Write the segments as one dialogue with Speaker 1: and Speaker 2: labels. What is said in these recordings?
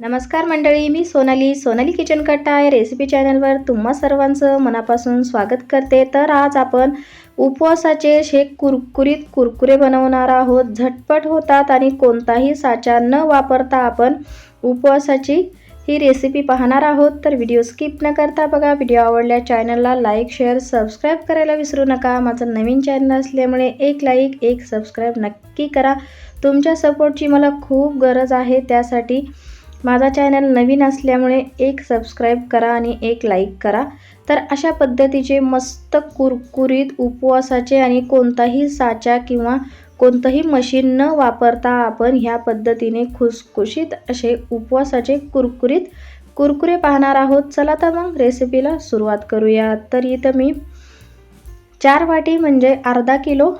Speaker 1: नमस्कार मंडळी मी सोनाली. सोनाली किचन कट्टा या रेसिपी चॅनलवर तुम्हा सर्वांचं मनापासून स्वागत करते. तर आज आपण उपवासाचे शेक कुरकुरीत कुरकुरे बनवणार आहोत. झटपट होतात आणि कोणताही साचा न वापरता आपण उपवासाची ही रेसिपी पाहणार आहोत. तर व्हिडिओ स्किप न करता बघा व्हिडिओ आवडल्या चॅनलला लाईक शेअर सबस्क्राईब करायला विसरू नका. माझं नवीन चॅनल असल्यामुळे एक लाईक एक सबस्क्राईब नक्की करा. तुमच्या सपोर्टची मला खूप गरज आहे. त्यासाठी माझा चॅनल नवीन असल्यामुळे एक सबस्क्राईब करा आणि एक लाईक करा. तर अशा पद्धतीचे मस्त कुरकुरीत उपवासाचे आणि कोणताही साचा किंवा कोणतंही मशीन न वापरता आपण ह्या पद्धतीने खुसखुशीत असे उपवासाचे कुरकुरीत कुरकुरे पाहणार आहोत. चला तर मग रेसिपीला सुरुवात करूया. तर इथं मी चार वाटी म्हणजे अर्धा किलो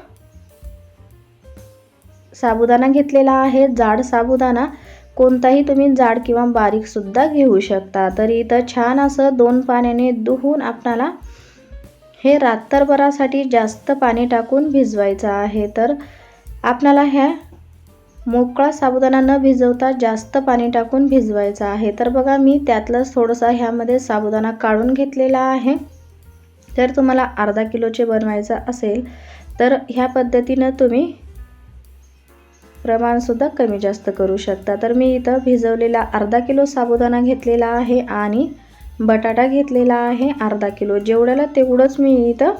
Speaker 1: साबुदाणा घेतलेला आहे. जाड साबुदाणा. कोणताही तुम्ही जाड किंवा बारीकसुद्धा घेऊ शकता. तर इथं छान असं दोन पाण्याने धुवून आपणाला हे रात्रभरासाठी जास्त पाणी टाकून भिजवायचं आहे. तर आपणाला ह्या मोकळा साबुदाणा न भिजवता जास्त पाणी टाकून भिजवायचं आहे. तर बघा मी त्यातलंच थोडंसं ह्यामध्ये साबुदाणा काढून घेतलेला आहे. जर तुम्हाला अर्धा किलोचे बनवायचं असेल तर ह्या पद्धतीनं तुम्ही प्रमाणसुद्धा कमी जास्त करू शकता. तर मी इथं भिजवलेला अर्धा किलो साबुदाणा घेतलेला आहे आणि बटाटा घेतलेला आहे अर्धा किलो. जेवढ्याला तेवढंच मी इथं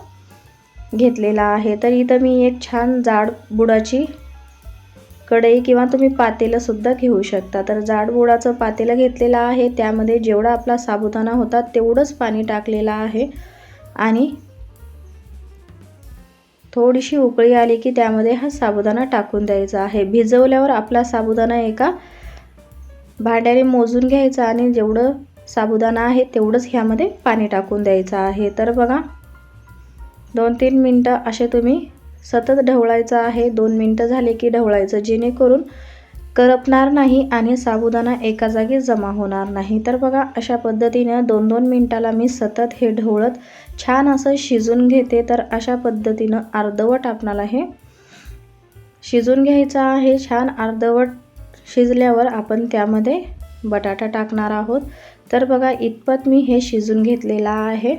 Speaker 1: घेतलेला आहे. तर इथं मी एक छान जाड बुडाची कढई किंवा तुम्ही पातेलंसुद्धा घेऊ शकता. तर जाड बुडाचं पातेलं घेतलेलं आहे. त्यामध्ये जेवढा आपला साबुदाणा होता तेवढंच पाणी टाकलेलं आहे. आणि थोडीशी उकळी आली की त्यामध्ये हा साबुदाणा टाकून द्यायचा आहे. भिजवल्यावर आपला साबुदाणा एका भांड्याने मोजून घ्यायचा आणि जेवढं साबुदाणा आहे तेवढंच ह्यामध्ये पाणी टाकून द्यायचं आहे. तर बघा दोन तीन मिनटं असे तुम्ही सतत ढवळायचं आहे. दोन मिनटं झाले की ढवळायचं जेणेकरून करपणार नाही आणि साबुदाणा एका जागी जमा होणार नाही. तर बघा अशा पद्धतीनं दोन दोन मिनटाला मी सतत हे ढवळत छान असं शिजून घेते. तर अशा पद्धतीनं अर्धवट आपणाला हे शिजून घ्यायचं आहे. छान अर्धवट शिजल्यावर आपण त्यामध्ये बटाटा टाकणार आहोत. तर बघा इतपत मी हे शिजून घेतलेलं आहे.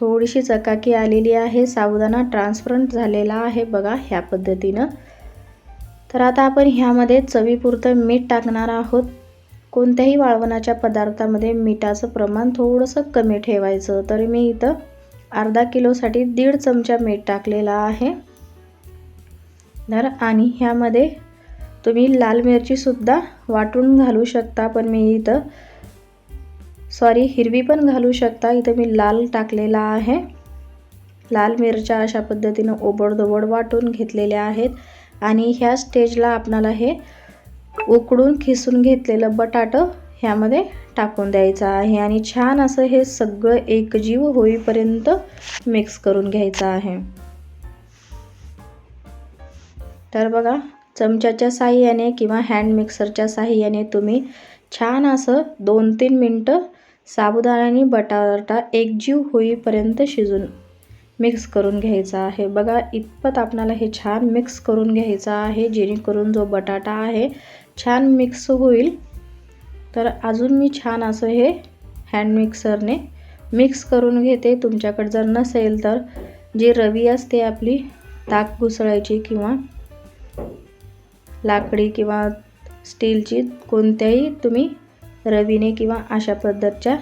Speaker 1: थोडीशी चकाकी आलेली आहे. साबुदाणा ट्रान्सपरंट झालेला आहे बघा ह्या पद्धतीनं. तर आता आपण ह्यामध्ये चवीपुरतं मीठ टाकणार आहोत. कोणत्याही वाळवणाच्या पदार्थामध्ये मिठाचं प्रमाण थोडंसं कमी ठेवायचं. तर मी इथं अर्धा किलोसाठी दीड चमचा मीठ टाकलेला आहे. तर आणि ह्यामध्ये तुम्ही लाल मिरचीसुद्धा वाटून घालू शकता पण मी इथं सॉरी हिरवी पण घालू शकता. इथं मी लाल टाकलेला आहे. लाल मिरच्या अशा पद्धतीनं ओबडधोबड वाटून घेतलेल्या आहेत. आणि ह्या स्टेजला आपणाला हे उकडून खिसून घेतलेलं बटाटं ह्यामध्ये टाकून द्यायचं आहे. आणि छान असं हे सगळं एकजीव होईपर्यंत मिक्स करून घ्यायचं आहे. तर बघा चमच्याच्या साह्याने किंवा हँड मिक्सरच्या साह्याने तुम्ही छान असं दोन तीन मिनटं साबुदाण्याने बटाटा एकजीव होईपर्यंत शिजून मिक्स करून घ्यायचा आहे. बघा इतपत आपणाला हे छान मिक्स करून घ्यायचं आहे जेणेकरून जो बटाटा आहे छान मिक्स होईल. तर अजून मी छान असं हे हँड मिक्सरने मिक्स करून घेते. तुमच्याकडे जर नसेल तर जी रवी असते आपली ताक घुसळायची किंवा लाकडी किंवा स्टीलची कोणत्याही तुम्ही रवीने किंवा अशा पद्धतच्या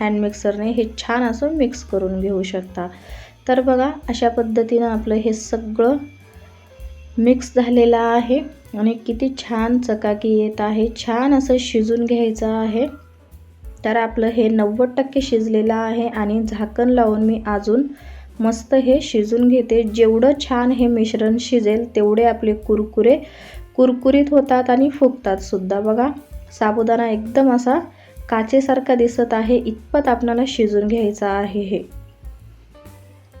Speaker 1: हँड मिक्सरने हे छान असं मिक्स करून घेऊ शकता. तर बघा अशा पद्धतीनं आपलं हे सगळं मिक्स झालेलं आहे. आणि किती छान चकाकी येत आहे. छान असं शिजून घ्यायचं आहे. तर आपलं हे नव्वद टक्के शिजलेलं आहे आणि झाकण लावून मी अजून मस्त हे शिजून घेते. जेवढं छान हे मिश्रण शिजेल तेवढे आपले कुरकुरे कुरकुरीत होतात आणि फुगतात सुद्धा. बघा साबुदाणा एकदम असा काचेसारखा दिसत आहे. इतपत आपल्याला शिजून घ्यायचं आहे हे.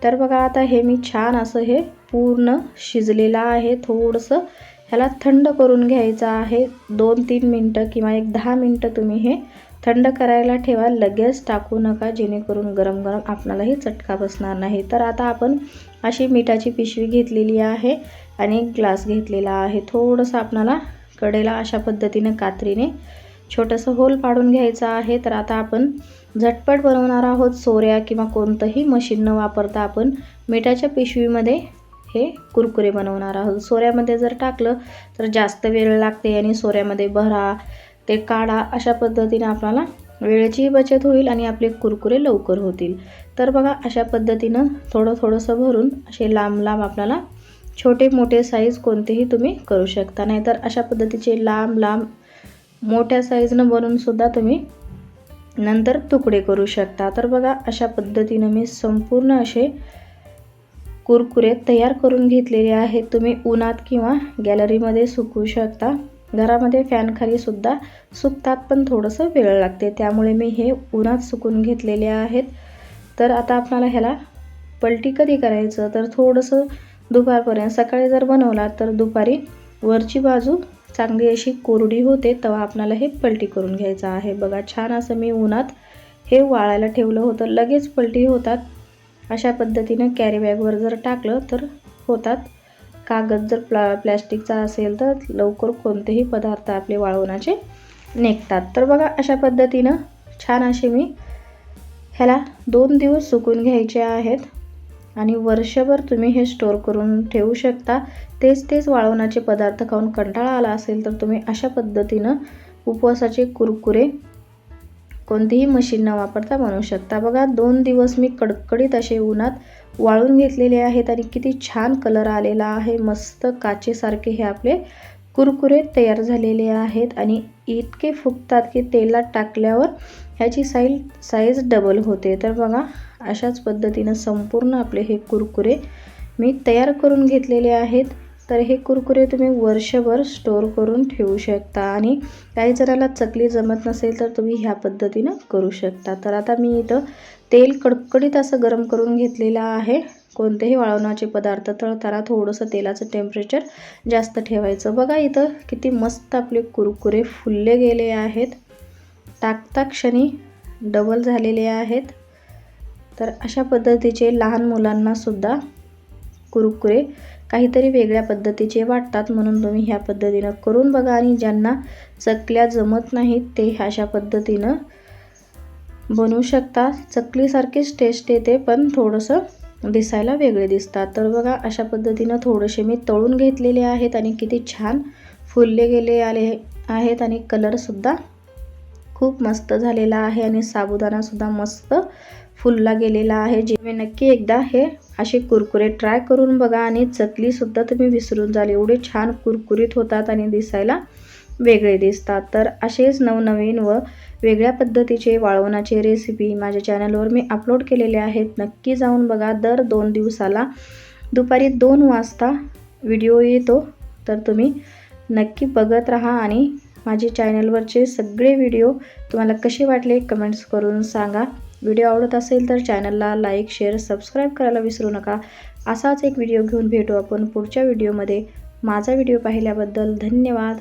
Speaker 1: तर बघा आता हे मी छान असं हे पूर्ण शिजलेलं आहे. थोडंसं ह्याला थंड करून घ्यायचं आहे. दोन तीन मिनटं किंवा एक दहा मिनटं तुम्ही हे थंड करायला ठेवा. लगेच टाकू नका जेणेकरून गरम गरम आपणालाही चटका बसणार नाही. तर आता आपण अशी मिठाची पिशवी घेतलेली आहे आणि एक ग्लास घेतलेला आहे. थोडंसं आपणाला कडेला अशा पद्धतीने कात्रीने छोटंसं होल पाडून घ्यायचं आहे तर आता आपण झटपट बनवणार आहोत सोऱ्या किंवा कोणतंही मशीन न वापरता आपण मिठाच्या पिशवीमध्ये हे कुरकुरे बनवणार आहोत. सोऱ्यामध्ये जर टाकलं तर जास्त वेळ लागते आणि सोऱ्यामध्ये भरा ते काढा अशा पद्धतीने आपल्याला वेळेचीही बचत होईल आणि आपले कुरकुरे लवकर होतील. तर बघा अशा पद्धतीनं थोडं थोडंसं भरून असे लांब लांब आपल्याला छोटे मोठे साईज कोणतेही तुम्ही करू शकता. नाहीतर अशा पद्धतीचे लांब लांब मोठ्या साईजनं बनवूनसुद्धा तुम्ही नंतर तुकडे करू शकता. तर बघा अशा पद्धतीनं मी संपूर्ण असे कुरकुरे तयार करून घेतलेले आहेत. तुम्ही उन्हात किंवा गॅलरीमध्ये सुकवू शकता. घरामध्ये फॅनखालीसुद्धा सुकतात पण थोडंसं वेळ लागते. त्यामुळे मी हे उन्हात सुकून घेतलेले आहेत. तर आता आपल्याला ह्याला पलटी कधी करायचं? तर थोडंसं दुपारपर्यंत सकाळी जर बनवला तर दुपारी वरची बाजू चांगली अशी कोरडी होते तेव्हा आपणाला हे पलटी करून घ्यायचं आहे. बघा छान असं मी उन्हात हे वाळायला ठेवलं होतं. लगेच पलटी होतात. अशा पद्धतीनं कॅरीबॅगवर जर टाकलं तर होतात. कागद जर प्ला प्लॅस्टिकचा असेल तर लवकर कोणतेही पदार्थ आपले वाळवण्याचे निघतात. तर बघा अशा पद्धतीनं छान असे मी ह्याला दोन दिवस सुकून घ्यायचे आहेत. आणि वर्षभर तुम्ही हे स्टोअर करून ठेवू शकता. तेच तेच वाळवण्याचे पदार्थ खाऊन कंटाळा आला असेल तर तुम्ही अशा पद्धतीनं उपवासाचे कुरकुरे कोणतीही मशीन न वापरता बनवू शकता. बघा दोन दिवस मी कडकडीत असे उन्हात वाळून घेतलेले आहेत आणि किती छान कलर आलेला आहे. मस्त काचेसारखे हे आपले कुरकुरे तयार झालेले आहेत आणि इतके फुगतात की तेलात टाकल्यावर ह्याची साईल साईज डबल होते. तर बघा अशाच पद्धतीनं संपूर्ण आपले हे कुरकुरे मी तयार करून घेतलेले आहेत. तर हे कुरकुरे तुम्ही वर्षभर स्टोअर करून ठेवू शकता आणि काही जणाला चकली जमत नसेल तर तुम्ही ह्या पद्धतीनं करू शकता. तर आता मी इथं तेल कडकडीत असं गरम करून घेतलेलं आहे. कोणतेही वाळवण्याचे पदार्थ तळताना थोडंसं तेलाचं टेम्परेचर जास्त ठेवायचं. बघा इथं किती मस्त आपले कुरकुरे फुलले गेले आहेत. टाकता क्षणी डबल झालेले आहेत. तर अशा पद्धतीचे लहान मुलांनासुद्धा कुरकुरे काहीतरी वेगळ्या पद्धतीचे वाटतात म्हणून तुम्ही ह्या पद्धतीनं करून बघा आणि ज्यांना चकल्या जमत नाहीत ते अशा पद्धतीनं बनवू शकता. चकलीसारखीच टेस्ट येते पण थोडंसं दिसायला वेगळे दिसतात. तर बघा अशा पद्धतीनं थोडेसे मी तळून घेतलेले आहेत आणि किती छान फुलले गेले आले आहेत आणि कलरसुद्धा खूप मस्त झालेला आहे आणि साबुदाणासुद्धा मस्त फुलला गेलेला आहे. जे मी नक्की एकदा हे असे कुरकुरे ट्राय करून बघा आणि चकलीसुद्धा तुम्ही विसरून जाल. एवढे छान कुरकुरीत होतात आणि दिसायला वेगळे दिसतात. तर असेच नवनवीन व वेगळ्या पद्धतीचे वाळवणाचे रेसिपी माझ्या चॅनलवर मी अपलोड केलेले आहेत. नक्की जाऊन बघा. दर दोन दिवसाला दुपारी दोन वाजता व्हिडिओ येतो. तर तुम्ही नक्की बघत राहा आणि माझे चॅनलवरचे सगळे व्हिडिओ तुम्हाला कसे वाटले कमेंट्स करून सांगा. व्हिडिओ आवडत असेल तर चॅनलला लाईक शेअर सबस्क्राईब करायला विसरू नका. असाच एक व्हिडिओ घेऊन भेटू आपण पुढच्या व्हिडिओमध्ये. माझा व्हिडिओ पाहिल्याबद्दल धन्यवाद.